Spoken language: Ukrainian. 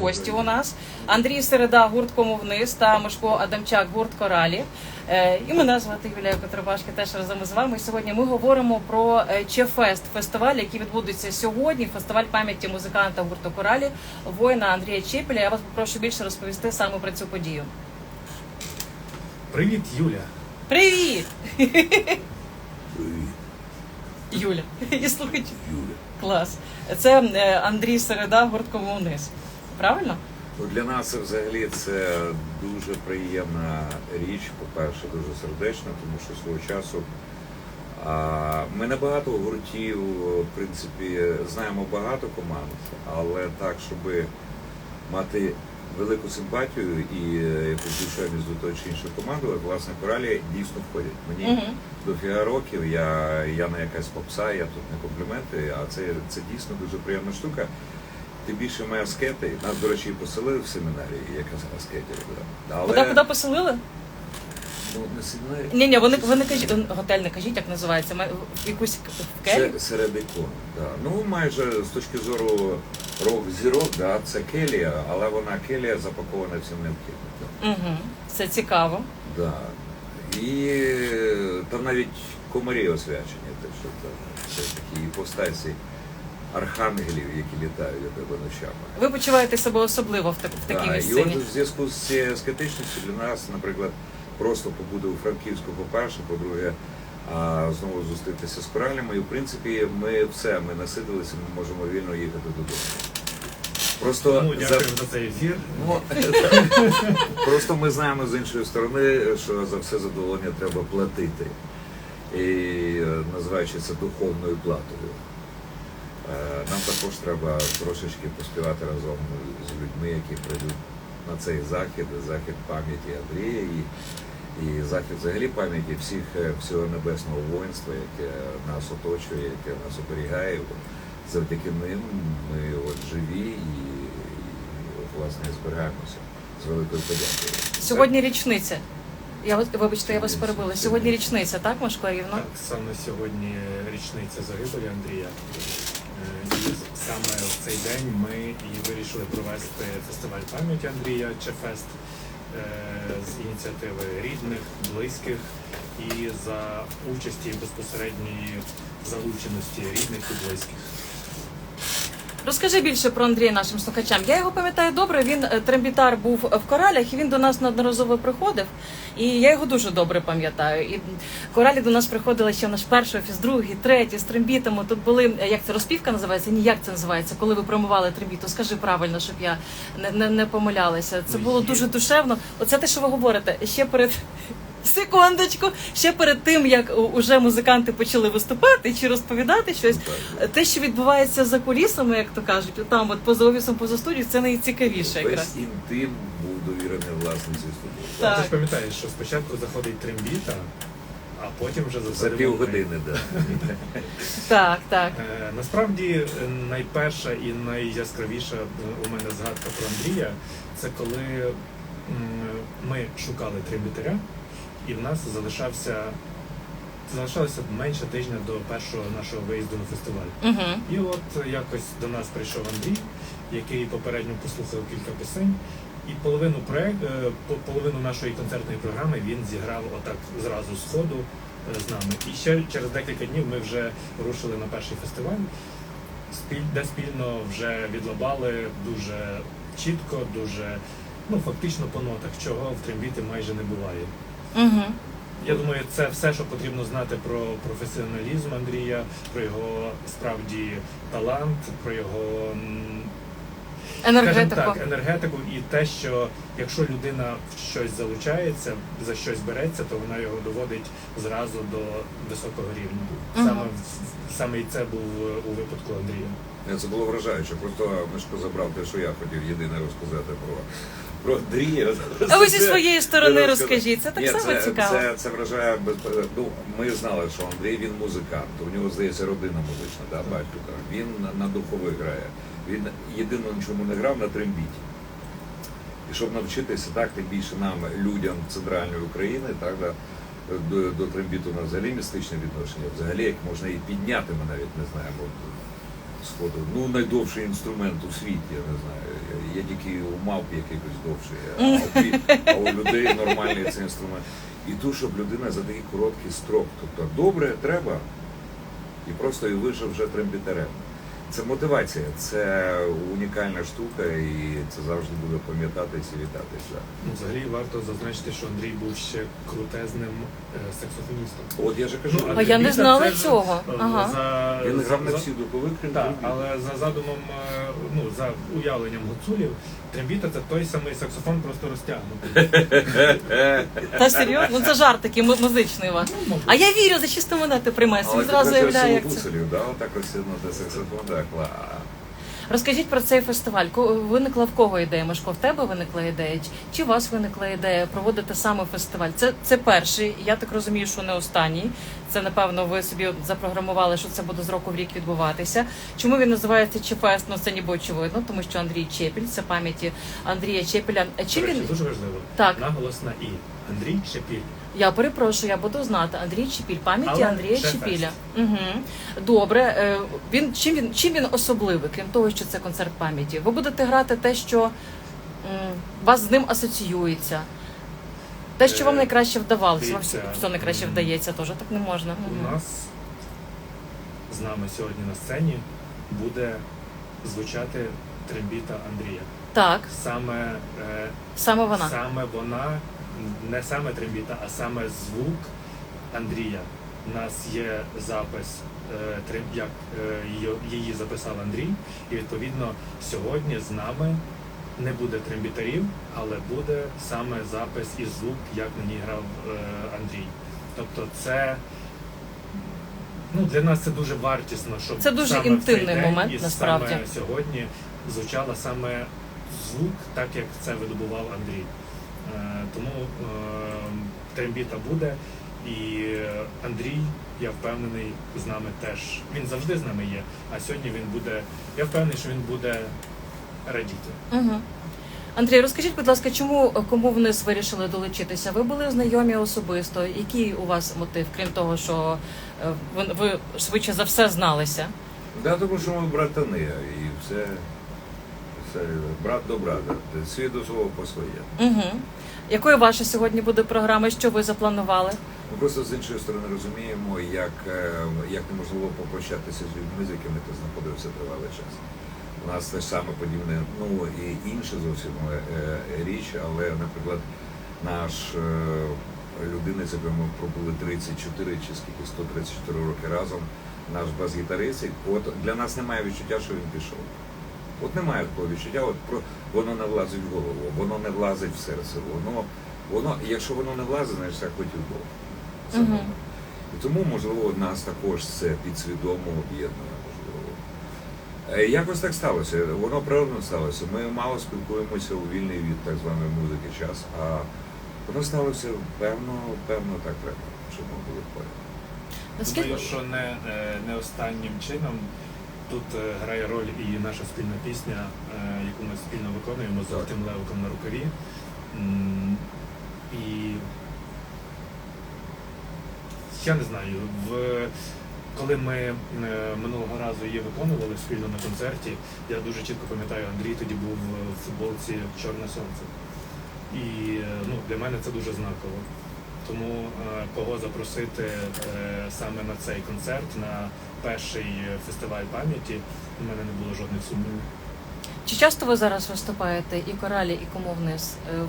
Гості у нас Андрій Середа, гурт Кому вниз та Мишко Адамчак, гурт Коралі. Е, І мене звати Юлія Котрбашки, теж разом із вами. Сьогодні ми говоримо про е, Чефест, фестиваль, який відбудеться сьогодні. Фестиваль пам'яті музиканта гурту Коралі, воїна Андрія Чепеля. Я вас попрошу більше розповісти саме про цю подію. Привіт, Юля. Привіт! Привіт, Юля. І слухайте. Юля. Клас. Це е, Андрій Середа, гурт Кому вниз. Правильно? Ну, для нас взагалі це дуже приємна річ. По-перше, дуже сердечна, тому що свого часу а, ми не багато гуртів, в принципі, знаємо багато команд, але так, щоб мати велику симпатію і е, якусь душевність до тої чи іншої команди, власне, коралі дійсно входять. Мені Угу. дофіга років, я, я не якась попса, я тут не компліменти, а це, це дійсно дуже приємна штука. Тим більше ми аскети, нас, до речі, поселили в семінарії, як аскетів. Але Куди, куди поселили? ну, не семінарії. Ні, ні, вони, вони кажіть, готель не кажіть, як називається. Ми в якусь в келі? Це серед ікон. Да. Ну, майже з точки зору рок-зірок, да, це келія, але вона келія запакована всім необхідним. Да. Угу. Це цікаво. Да. І е, там навіть комарі освячені, так що там це такі іпостасі архангелів, які літають до тебе ночами. Ви почуваєте себе особливо в, так, в такій Да, і от в зв'язку з цією скептичністю для нас, наприклад, просто побути у Франківську, по-перше, по-друге, а, знову зустрітися з коралями. І в принципі, ми все, ми насидилися, ми можемо вільно їхати додому. Просто Ну, дякую за цей ефір. Ну, просто ми знаємо з іншої сторони, що за все задоволення треба платити. І е, називаючи це духовною платою. Е, Нам також треба трошечки поспівати разом з людьми, які прийдуть на цей захід, захід пам'яті Андрія і, і захід взагалі пам'яті всіх е, всього небесного воїнства, яке нас оточує, яке нас оберігає. Завдяки ним ми от живі і, і от, власне зберігаємося з великою подякою. Сьогодні річниця. Я вас вибачте, я вас перебила. Сьогодні річниця, так, Машко Рівно? Так, саме сьогодні річниця загибелі Андрія. Саме в цей день ми і вирішили провести фестиваль пам'яті Андрія Чефест е, з ініціативи рідних, близьких і за участі безпосередньої залученості рідних і близьких. Розкажи більше про Андрія нашим слухачам. Я його пам'ятаю добре. Він е, трембітар був в коралях, і він до нас неодноразово приходив. І я його дуже добре пам'ятаю. І коралі до нас приходили ще в наш перший офіс, другий, третій з трембітами. Тут були е, як це розпівка називається? Ні, як це називається, коли ви промивали трембіту. Скажи правильно, щоб я не, не, не помилялася. Це було дуже душевно. Оце те, що ви говорите. Ще перед. Секундочку, ще перед тим як уже музиканти почали виступати чи розповідати щось, Так. те, що відбувається за кулісами, як то кажуть, там от поза офісом, поза студією, це найцікавіше якраз. Весь інтим був довірений власниці студії. Так. Ти ж пам'ятаєш, що спочатку заходить трембіта, а потім вже За ми. півгодини, да. Так, так. Е, Насправді е, найперша і найяскравіша е, у мене згадка про Андрія це коли м, ми шукали тримбітаря, і в нас залишався залишалося менше тижня до першого нашого виїзду на фестиваль. Угу. І от якось до нас прийшов Андрій, який попередньо послухав кілька пісень. І половину проект, е, половину нашої концертної програми він зіграв отак зразу з ходу е, з нами. І ще через декілька днів ми вже рушили на перший фестиваль, де спільно вже відлабали дуже чітко, дуже ну фактично по нотах, чого в трембіти майже не буває. Угу. Я думаю, це все, що потрібно знати про професіоналізм Андрія, про його справді талант, про його Енергетику. так, енергетику і те, що якщо людина в щось залучається, за щось береться, то вона його доводить зразу до високого рівня. Мгм. Саме саме і це був е, у випадку Андрія. Це було вражаюче. Просто Мишко забрав те, що я хотів єдине розказати про, про Андрія. А ви зі своєї сторони розкажіть. Це так Ні, само це, цікаво. Це, це вражає без ну, Ми знали, що Андрій він музикант. У нього здається родина музична, да, батько. Він на, на духових грає. Він єдино нічому не грав на трембіті. І щоб навчитися так, тим більше нам, людям центральної України, так да, до, до трембіту у нас взагалі містичне відношення. Взагалі, як можна і підняти, ми навіть не знаємо. Сходу. Ну, найдовший інструмент у світі, я не знаю. Є тільки у мавп якийсь довший, а у, а у людей нормальний цей інструмент. І ту, щоб людина за такий короткий строк, тобто добре, треба, і просто і вийшов вже трембітарем. Це мотивація, це унікальна штука, і це завжди буде пам'ятатись і вітатися. Ну, взагалі варто зазначити, що Андрій був ще крутезним е, саксофоністом. От я же кажу, Ну, А я не знала це ж, цього. е, Ага. За, він грав на за- всі духових крім Так, але за задумом, е, ну за уявленням гуцулів, трембіта це той самий саксофон, просто розтягнутий. Та серйозно? Ну це жарт такий му- музичний у вас. Ну. А я вірю, за чисто монети приймаю. Але Він зразу це уявляє, як це. гуцулів, да, отак розсіднути саксофон, так, ла. Розкажіть про цей фестиваль. Виникла в кого ідея? Мишко, в тебе виникла ідея? Чи- Чи у вас виникла ідея проводити саме фестиваль? Це, це перший, я так розумію, що не останній. Це напевно ви собі запрограмували, що це буде з року в рік відбуватися. Чому він називається Чефест? Ну це ніби очевидно, тому що Андрій Чепіль, це пам'яті Андрія Чепіля. Речі, він дуже важливо. Так. Наголос на і. Андрій Шепіль. Я перепрошую, я буду знати. Андрій Чепіль, пам'яті Але Андрія ще Чепіля. Угу. Добре. Е, Він чим він чим він особливий, крім того, що це концерт пам'яті? Ви будете грати те, що м, вас з ним асоціюється. Те, що вам Е, найкраще вдавалося, вам все, дивіться, все найкраще м, вдається, теж так не можна. У Мгм. нас з нами сьогодні на сцені буде звучати трембіта Андрія. Так, Саме, е, саме вона. саме вона, не саме трембіта, а саме звук Андрія. У нас є запис, е, як е, її, записав Андрій, і відповідно сьогодні з нами не буде трембітарів, але буде саме запис і звук, як на ній грав е, Андрій. Тобто це. Ну, для нас це дуже вартісно, щоб Це дуже саме в цей інтимний день момент, і насправді. саме сьогодні звучала саме звук, так як це видобував Андрій. Е, тому е, трембіта буде, і Андрій, я впевнений, з нами теж. Він завжди з нами є. А сьогодні він буде. Я впевнений, що він буде радіти. Угу. Андрій, розкажіть, будь ласка, чому кому вниз вирішили долучитися? Ви були знайомі особисто. Який у вас мотив, крім того, що е, ви, ви швидше за все зналися? Да, тому що ми братани, і все, все брат до брата. Свій до свого по своє. Угу. Якою ваша сьогодні буде програма? Що ви запланували? Ми просто з іншої сторони розуміємо, як, е, як неможливо попрощатися з людьми, з якими ти знаходився тривалий час. У нас теж саме подібне, ну і інша зовсім е, річ, але, наприклад, наш е, людина, з якою ми пробули 34 чи скільки 134 роки разом, наш бас-гітарист, от для нас немає відчуття, що він пішов. От немає такого відчуття, от про воно не влазить в голову, воно не влазить в серце, воно, воно, якщо воно не влазить, значить так хотів Бог. Це Мгм. І тому, можливо, нас також це підсвідомо об'єднує, можливо. Е, Якось так сталося, воно природно сталося. Ми мало спілкуємося у вільний від так званої музики час, а воно сталося певно, певно так треба, щоб ми були поряд. Наскільки Думаю, що не, е, не останнім чином тут е, грає роль і наша спільна пісня, е, яку ми спільно виконуємо з Золотим Левиком на рукаві. І я не знаю, в, коли ми е, минулого разу її виконували спільно на концерті, я дуже чітко пам'ятаю, Андрій тоді був в футболці Чорне Сонце. І ну, для мене це дуже знаково. Тому кого запросити саме на цей концерт, на перший фестиваль пам'яті, у мене не було жодних сумнівів. чи часто ви зараз виступаєте і коралі, і кому вниз? Е,